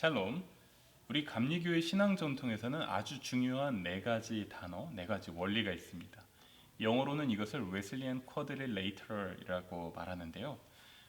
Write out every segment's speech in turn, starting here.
샬롬. 우리 감리교회 신앙 전통에서는 아주 중요한 네 가지 단어, 네 가지 원리가 있습니다. 영어로는 이것을 웨슬리안 쿼드릴레이터라고 말하는데요.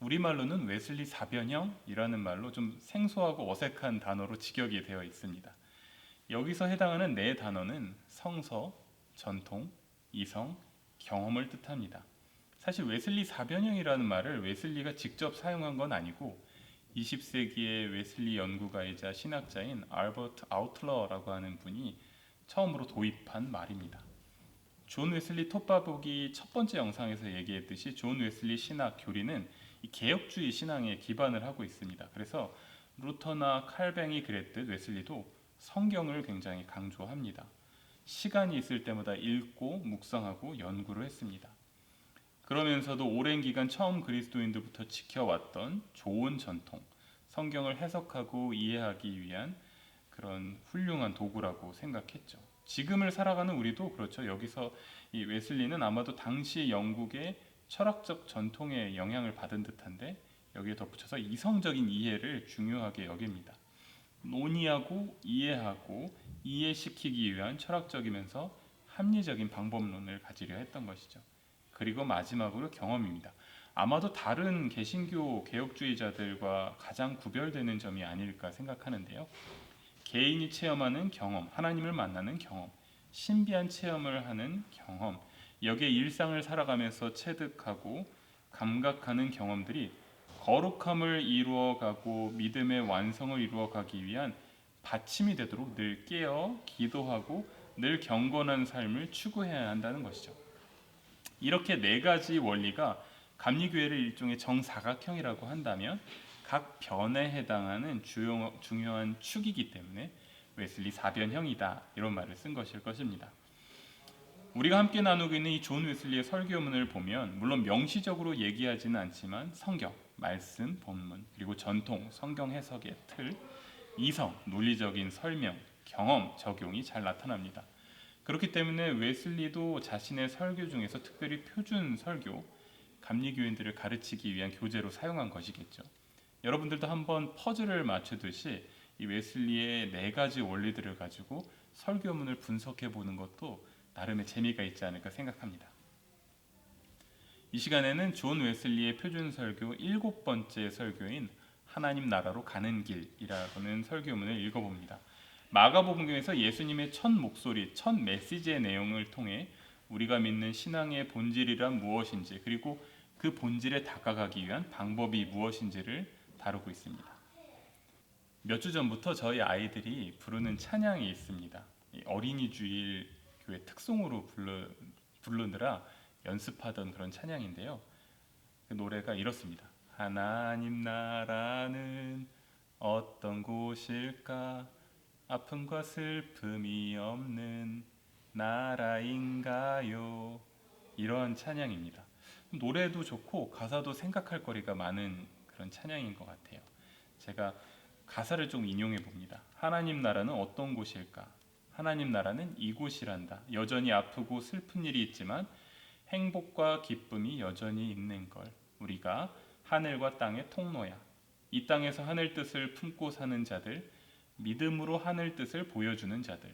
우리말로는 웨슬리 사변형이라는 말로 좀 생소하고 어색한 단어로 직역이 되어 있습니다. 여기서 해당하는 네 단어는 성서, 전통, 이성, 경험을 뜻합니다. 사실 웨슬리 사변형이라는 말을 웨슬리가 직접 사용한 건 아니고 20세기의 웨슬리 연구가이자 신학자인 알버트 아우틀러라고 하는 분이 처음으로 도입한 말입니다. 존 웨슬리 톱바보기 첫 번째 영상에서 얘기했듯이 존 웨슬리 신학 교리는 이 개혁주의 신앙에 기반을 하고 있습니다. 그래서 루터나 칼뱅이 그랬듯 웨슬리도 성경을 굉장히 강조합니다. 시간이 있을 때마다 읽고 묵상하고 연구를 했습니다. 그러면서도 오랜 기간 처음 그리스도인들부터 지켜왔던 좋은 전통, 성경을 해석하고 이해하기 위한 그런 훌륭한 도구라고 생각했죠. 지금을 살아가는 우리도 그렇죠. 여기서 이 웨슬리는 아마도 당시 영국의 철학적 전통에 영향을 받은 듯한데 여기에 덧붙여서 이성적인 이해를 중요하게 여깁니다. 논의하고 이해하고 이해시키기 위한 철학적이면서 합리적인 방법론을 가지려 했던 것이죠. 그리고 마지막으로 경험입니다. 아마도 다른 개신교 개혁주의자들과 가장 구별되는 점이 아닐까 생각하는데요. 개인이 체험하는 경험, 하나님을 만나는 경험, 신비한 체험을 하는 경험, 여기에 일상을 살아가면서 체득하고 감각하는 경험들이 거룩함을 이루어가고 믿음의 완성을 이루어가기 위한 받침이 되도록 늘 깨어 기도하고 늘 경건한 삶을 추구해야 한다는 것이죠. 이렇게 네 가지 원리가 감리교회를 일종의 정사각형이라고 한다면 각 변에 해당하는 주요, 중요한 축이기 때문에 웨슬리 사변형이다 이런 말을 쓴 것일 것입니다. 우리가 함께 나누고 있는 이 존 웨슬리의 설교문을 보면 물론 명시적으로 얘기하지는 않지만 성경, 말씀, 본문 그리고 전통, 성경 해석의 틀, 이성, 논리적인 설명, 경험, 적용이 잘 나타납니다. 그렇기 때문에 웨슬리도 자신의 설교 중에서 특별히 표준 설교, 감리교인들을 가르치기 위한 교재로 사용한 것이겠죠. 여러분들도 한번 퍼즐을 맞추듯이 이 웨슬리의 네 가지 원리들을 가지고 설교문을 분석해 보는 것도 나름의 재미가 있지 않을까 생각합니다. 이 시간에는 존 웨슬리의 표준 설교 일곱 번째 설교인 하나님 나라로 가는 길이라는 설교문을 읽어봅니다. 마가복음에서 예수님의 첫 목소리, 첫 메시지의 내용을 통해 우리가 믿는 신앙의 본질이란 무엇인지 그리고 그 본질에 다가가기 위한 방법이 무엇인지를 다루고 있습니다. 몇 주 전부터 저희 아이들이 부르는 찬양이 있습니다. 어린이 주일 교회 특송으로 불러, 부르느라 연습하던 그런 찬양인데요. 그 노래가 이렇습니다. 하나님 나라는 어떤 곳일까? 아픔과 슬픔이 없는 나라인가요? 이런 찬양입니다. 노래도 좋고 가사도 생각할 거리가 많은 그런 찬양인 것 같아요. 제가 가사를 좀 인용해 봅니다. 하나님 나라는 어떤 곳일까? 하나님 나라는 이곳이란다. 여전히 아프고 슬픈 일이 있지만 행복과 기쁨이 여전히 있는 걸. 우리가 하늘과 땅의 통로야. 이 땅에서 하늘 뜻을 품고 사는 자들, 믿음으로 하늘 뜻을 보여주는 자들,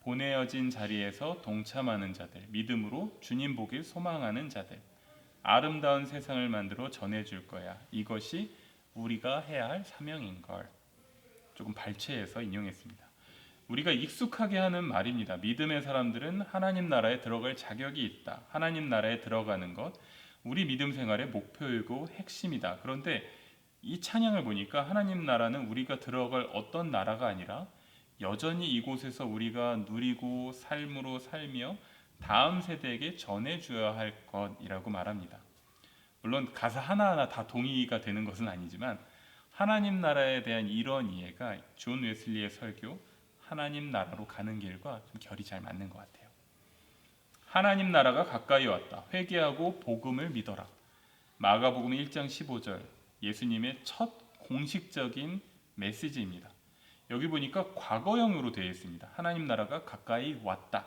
보내어진 자리에서 동참하는 자들, 믿음으로 주님 보길 소망하는 자들, 아름다운 세상을 만들어 전해줄 거야. 이것이 우리가 해야 할 사명인 걸. 조금 발췌해서 인용했습니다. 우리가 익숙하게 하는 말입니다. 믿음의 사람들은 하나님 나라에 들어갈 자격이 있다. 하나님 나라에 들어가는 것, 우리 믿음 생활의 목표이고 핵심이다. 그런데 이 찬양을 보니까 하나님 나라는 우리가 들어갈 어떤 나라가 아니라 여전히 이곳에서 우리가 누리고 삶으로 살며 다음 세대에게 전해줘야 할 것이라고 말합니다. 물론 가사 하나하나 다 동의가 되는 것은 아니지만 하나님 나라에 대한 이런 이해가 존 웨슬리의 설교 하나님 나라로 가는 길과 좀 결이 잘 맞는 것 같아요. 하나님 나라가 가까이 왔다. 회개하고 복음을 믿어라. 마가복음 1장 15절 예수님의 첫 공식적인 메시지입니다. 여기 보니까 과거형으로 되어 있습니다. 하나님 나라가 가까이 왔다.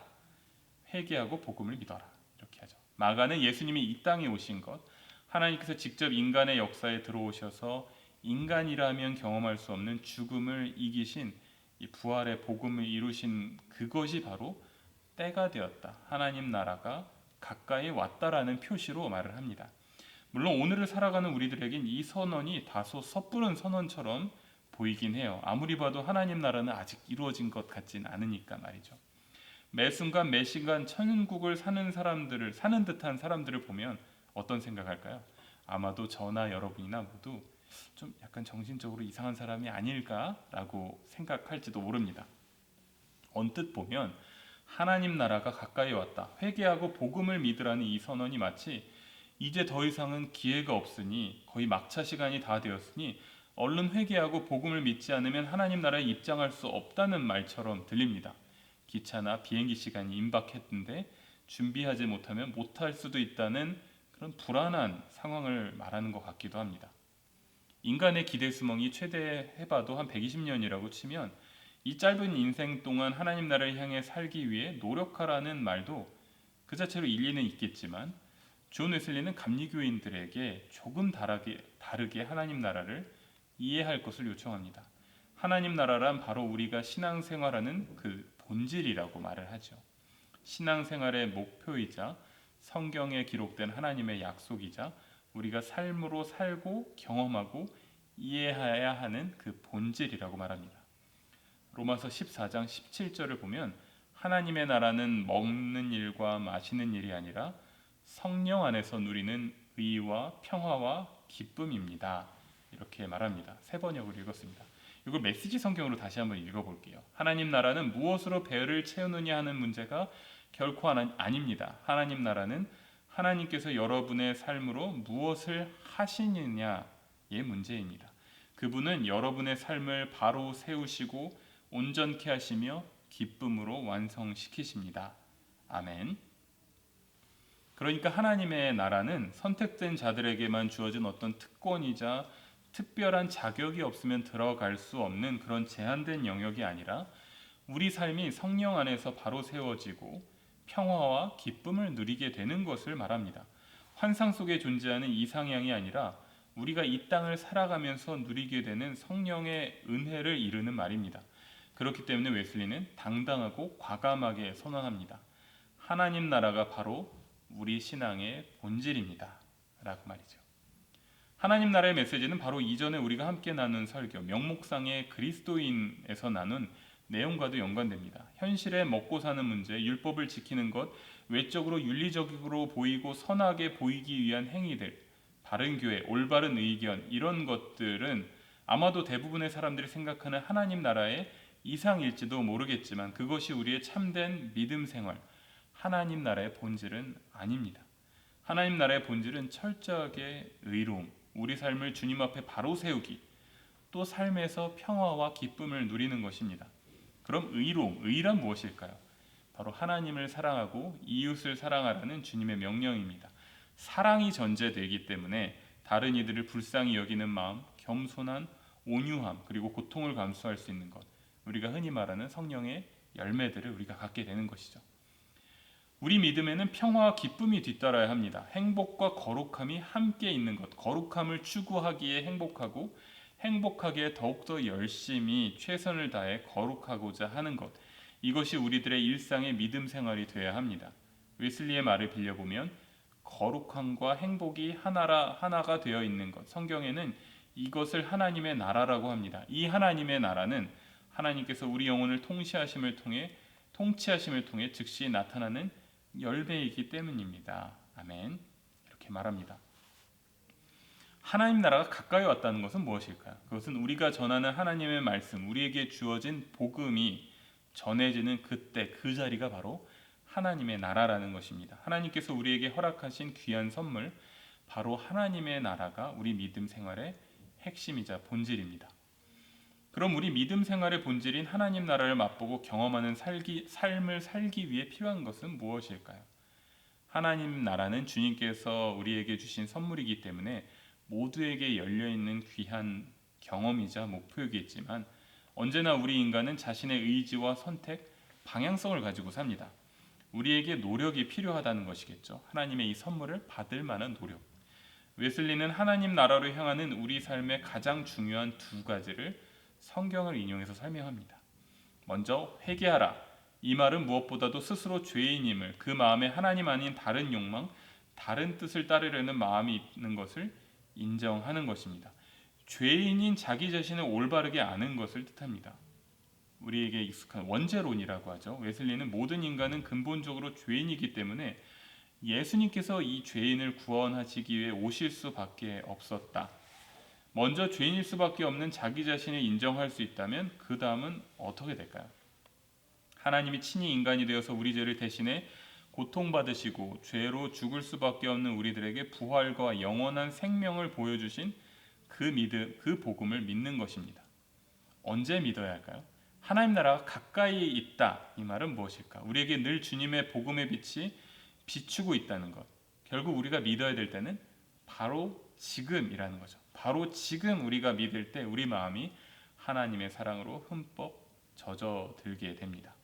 회개하고 복음을 믿어라. 이렇게 하죠. 마가는 예수님이 이 땅에 오신 것, 하나님께서 직접 인간의 역사에 들어오셔서 인간이라면 경험할 수 없는 죽음을 이기신 이 부활의 복음을 이루신 그것이 바로 때가 되었다. 하나님 나라가 가까이 왔다라는 표시로 말을 합니다. 물론 오늘을 살아가는 우리들에겐 이 선언이 다소 섣부른 선언처럼 보이긴 해요. 아무리 봐도 하나님 나라는 아직 이루어진 것 같진 않으니까 말이죠. 매 순간 매 시간 천국을 사는 사람들을 사는 듯한 사람들을 보면 어떤 생각할까요? 아마도 저나 여러분이나 모두 좀 약간 정신적으로 이상한 사람이 아닐까라고 생각할지도 모릅니다. 언뜻 보면 하나님 나라가 가까이 왔다. 회개하고 복음을 믿으라는 이 선언이 마치 이제 더 이상은 기회가 없으니 거의 막차 시간이 다 되었으니 얼른 회개하고 복음을 믿지 않으면 하나님 나라에 입장할 수 없다는 말처럼 들립니다. 기차나 비행기 시간이 임박했는데 준비하지 못하면 못할 수도 있다는 그런 불안한 상황을 말하는 것 같기도 합니다. 인간의 기대 수명이 최대 해봐도 한 120년이라고 치면 이 짧은 인생 동안 하나님 나라를 향해 살기 위해 노력하라는 말도 그 자체로 일리는 있겠지만 존 웨슬리는 감리교인들에게 조금 다르게, 다르게 하나님 나라를 이해할 것을 요청합니다. 하나님 나라란 바로 우리가 신앙생활하는 그 본질이라고 말을 하죠. 신앙생활의 목표이자 성경에 기록된 하나님의 약속이자 우리가 삶으로 살고 경험하고 이해해야 하는 그 본질이라고 말합니다. 로마서 14장 17절을 보면 하나님의 나라는 먹는 일과 마시는 일이 아니라 성령 안에서 누리는 의와 평화와 기쁨입니다. 이렇게 말합니다. 세 번역을 읽었습니다. 이걸 메시지 성경으로 다시 한번 읽어볼게요. 하나님 나라는 무엇으로 배를 채우느냐 하는 문제가 결코 아닙니다. 하나님 나라는 하나님께서 여러분의 삶으로 무엇을 하시느냐의 문제입니다. 그분은 여러분의 삶을 바로 세우시고 온전케 하시며 기쁨으로 완성시키십니다. 아멘. 그러니까 하나님의 나라는 선택된 자들에게만 주어진 어떤 특권이자 특별한 자격이 없으면 들어갈 수 없는 그런 제한된 영역이 아니라 우리 삶이 성령 안에서 바로 세워지고 평화와 기쁨을 누리게 되는 것을 말합니다. 환상 속에 존재하는 이상향이 아니라 우리가 이 땅을 살아가면서 누리게 되는 성령의 은혜를 이루는 말입니다. 그렇기 때문에 웨슬리는 당당하고 과감하게 선언합니다. 하나님 나라가 바로 우리 신앙의 본질입니다. 라고 말이죠. 하나님 나라의 메시지는 바로 이전에 우리가 함께 나눈 설교 명목상의 그리스도인에서 나눈 내용과도 연관됩니다. 현실에 먹고 사는 문제, 율법을 지키는 것, 외적으로 윤리적으로 보이고 선하게 보이기 위한 행위들, 바른 교회, 올바른 의견 이런 것들은 아마도 대부분의 사람들이 생각하는 하나님 나라의 이상일지도 모르겠지만 그것이 우리의 참된 믿음 생활, 하나님 나라의 본질은 아닙니다. 하나님 나라의 본질은 철저하게 의로움, 우리 삶을 주님 앞에 바로 세우기, 또 삶에서 평화와 기쁨을 누리는 것입니다. 그럼 의로움, 의란 무엇일까요? 바로 하나님을 사랑하고 이웃을 사랑하라는 주님의 명령입니다. 사랑이 전제되기 때문에 다른 이들을 불쌍히 여기는 마음, 겸손한 온유함, 그리고 고통을 감수할 수 있는 것, 우리가 흔히 말하는 성령의 열매들을 우리가 갖게 되는 것이죠. 우리 믿음에는 평화와 기쁨이 뒤따라야 합니다. 행복과 거룩함이 함께 있는 것, 거룩함을 추구하기에 행복하고 행복하기에 더욱더 열심히 최선을 다해 거룩하고자 하는 것. 이것이 우리들의 일상의 믿음 생활이 되어야 합니다. 웨슬리의 말을 빌려보면 거룩함과 행복이 하나라 하나가 되어 있는 것. 성경에는 이것을 하나님의 나라라고 합니다. 이 하나님의 나라는 하나님께서 우리 영혼을 통치하심을 통해 통치하심을 통해 즉시 나타나는 열매이기 때문입니다. 아멘. 이렇게 말합니다. 하나님 나라가 가까이 왔다는 것은 무엇일까요? 그것은 우리가 전하는 하나님의 말씀, 우리에게 주어진 복음이 전해지는 그때 그 자리가 바로 하나님의 나라라는 것입니다. 하나님께서 우리에게 허락하신 귀한 선물, 바로 하나님의 나라가 우리 믿음 생활의 핵심이자 본질입니다. 그럼 우리 믿음 생활의 본질인 하나님 나라를 맛보고 경험하는 살기, 삶을 살기 위해 필요한 것은 무엇일까요? 하나님 나라는 주님께서 우리에게 주신 선물이기 때문에 모두에게 열려 있는 귀한 경험이자 목표이겠지만 언제나 우리 인간은 자신의 의지와 선택, 방향성을 가지고 삽니다. 우리에게 노력이 필요하다는 것이겠죠. 하나님의 이 선물을 받을 만한 노력. 웨슬리는 하나님 나라로 향하는 우리 삶의 가장 중요한 두 가지를 성경을 인용해서 설명합니다. 먼저 회개하라. 이 말은 무엇보다도 스스로 죄인임을 그 마음에 하나님 아닌 다른 욕망, 다른 뜻을 따르려는 마음이 있는 것을 인정하는 것입니다. 죄인인 자기 자신을 올바르게 아는 것을 뜻합니다. 우리에게 익숙한 원죄론이라고 하죠. 웨슬리는 모든 인간은 근본적으로 죄인이기 때문에 예수님께서 이 죄인을 구원하시기 위해 오실 수밖에 없었다. 먼저 죄인일 수밖에 없는 자기 자신을 인정할 수 있다면 그 다음은 어떻게 될까요? 하나님이 친히 인간이 되어서 우리 죄를 대신해 고통받으시고 죄로 죽을 수밖에 없는 우리들에게 부활과 영원한 생명을 보여주신 그 믿음, 그 복음을 믿는 것입니다. 언제 믿어야 할까요? 하나님 나라가 가까이 있다. 이 말은 무엇일까? 우리에게 늘 주님의 복음의 빛이 비추고 있다는 것. 결국 우리가 믿어야 될 때는 바로 지금이라는 거죠. 바로 지금 우리가 믿을 때 우리 마음이 하나님의 사랑으로 흠뻑 젖어들게 됩니다.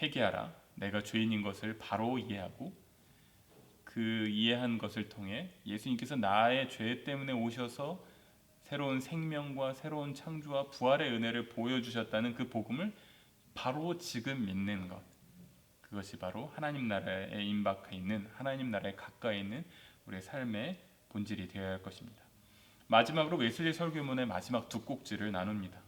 회개하라. 내가 죄인인 것을 바로 이해하고 그 이해한 것을 통해 예수님께서 나의 죄 때문에 오셔서 새로운 생명과 새로운 창조와 부활의 은혜를 보여주셨다는 그 복음을 바로 지금 믿는 것. 그것이 바로 하나님 나라에 임박해 있는 하나님 나라에 가까이 있는 우리의 삶의 본질이 되어야 할 것입니다. 마지막으로 웨슬리 설교문의 마지막 두 꼭지를 나눕니다.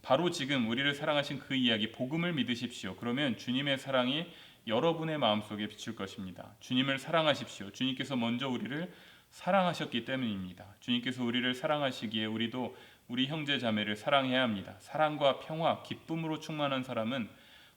바로 지금 우리를 사랑하신 그 이야기 복음을 믿으십시오. 그러면 주님의 사랑이 여러분의 마음속에 비출 것입니다. 주님을 사랑하십시오. 주님께서 먼저 우리를 사랑하셨기 때문입니다. 주님께서 우리를 사랑하시기에 우리도 우리 형제 자매를 사랑해야 합니다. 사랑과 평화, 기쁨으로 충만한 사람은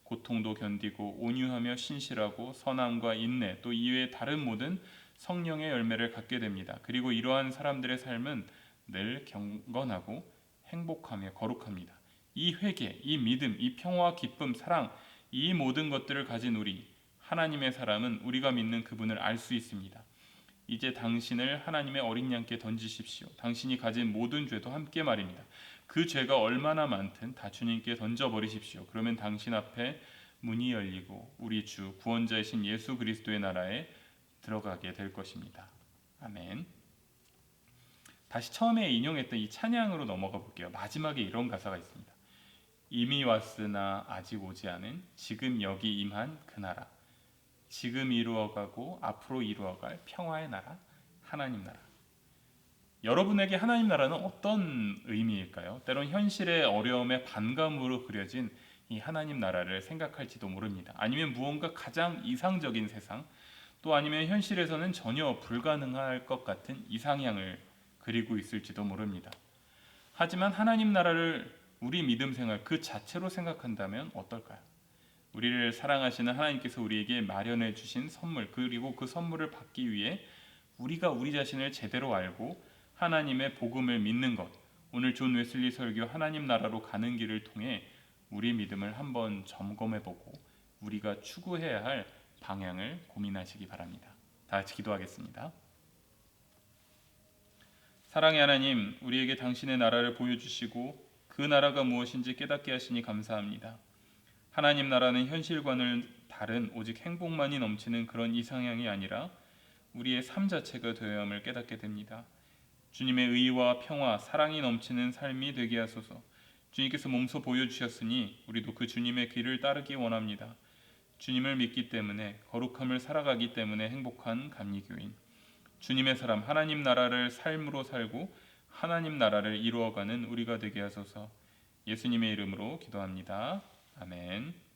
고통도 견디고 온유하며 신실하고 선함과 인내 또 이외의 다른 모든 성령의 열매를 갖게 됩니다. 그리고 이러한 사람들의 삶은 늘 경건하고 행복하며 거룩합니다. 이 회개, 이 믿음, 이 평화, 기쁨, 사랑 이 모든 것들을 가진 우리 하나님의 사람은 우리가 믿는 그분을 알 수 있습니다. 이제 당신을 하나님의 어린 양께 던지십시오. 당신이 가진 모든 죄도 함께 말입니다. 그 죄가 얼마나 많든 다 주님께 던져 버리십시오. 그러면 당신 앞에 문이 열리고 우리 주 구원자이신 예수 그리스도의 나라에 들어가게 될 것입니다. 아멘. 다시 처음에 인용했던 이 찬양으로 넘어가 볼게요. 마지막에 이런 가사가 있습니다. 이미 왔으나 아직 오지 않은 지금 여기 임한 그 나라. 지금 이루어가고 앞으로 이루어갈 평화의 나라, 하나님 나라. 여러분에게 하나님 나라는 어떤 의미일까요? 때론 현실의 어려움에 반감으로 그려진 이 하나님 나라를 생각할지도 모릅니다. 아니면 무언가 가장 이상적인 세상, 또 아니면 현실에서는 전혀 불가능할 것 같은 이상향을 그리고 있을지도 모릅니다. 하지만 하나님 나라를 우리 믿음 생활 그 자체로 생각한다면 어떨까요? 우리를 사랑하시는 하나님께서 우리에게 마련해 주신 선물 그리고 그 선물을 받기 위해 우리가 우리 자신을 제대로 알고 하나님의 복음을 믿는 것 오늘 존 웨슬리 설교 하나님 나라로 가는 길을 통해 우리 믿음을 한번 점검해 보고 우리가 추구해야 할 방향을 고민하시기 바랍니다. 다 같이 기도하겠습니다. 사랑의 하나님, 우리에게 당신의 나라를 보여주시고 그 나라가 무엇인지 깨닫게 하시니 감사합니다. 하나님 나라는 현실과는 다른 오직 행복만이 넘치는 그런 이상향이 아니라 우리의 삶 자체가 되어야 함을 깨닫게 됩니다. 주님의 의와 평화, 사랑이 넘치는 삶이 되게 하소서. 주님께서 몸소 보여주셨으니 우리도 그 주님의 길을 따르기 원합니다. 주님을 믿기 때문에 거룩함을 살아가기 때문에 행복한 감리교인. 주님의 사람 하나님 나라를 삶으로 살고 하나님 나라를 이루어가는 우리가 되게 하소서. 예수님의 이름으로 기도합니다. 아멘.